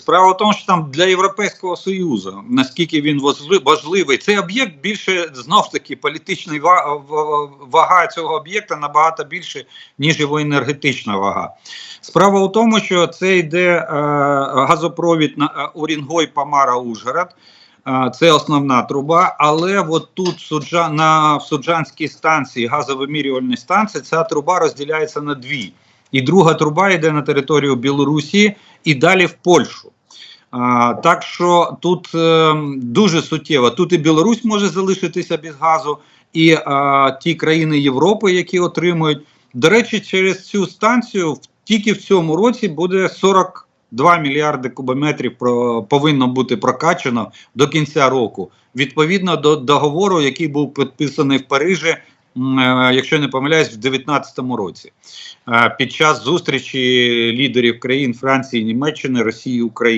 Справа в тому, що там для Європейського Союзу, наскільки він важли- важливий, цей об'єкт більше знов таки політичний вага цього об'єкта набагато більше, ніж його енергетична вага. Справа в тому, що це йде е, газопровід на е, Орінгой Памара Ужгород. Е, Це основна труба, але от тут суджа, на суджанській станції, газовимірювальній станції, ця труба розділяється на дві. І друга труба йде на територію Білорусі і далі в Польщу. А, так що тут е, дуже суттєво. Тут і Білорусь може залишитися без газу, і а, ті країни Європи, які отримують. До речі, через цю станцію в- тільки в цьому році буде 42 мільярди кубометрів про, повинно бути прокачано до кінця року. Відповідно до договору, який був підписаний в Парижі, я якщо не помиляюсь, в 2019 році. Е, Під час зустрічі лідерів країн Франції, Німеччини, Росії, України.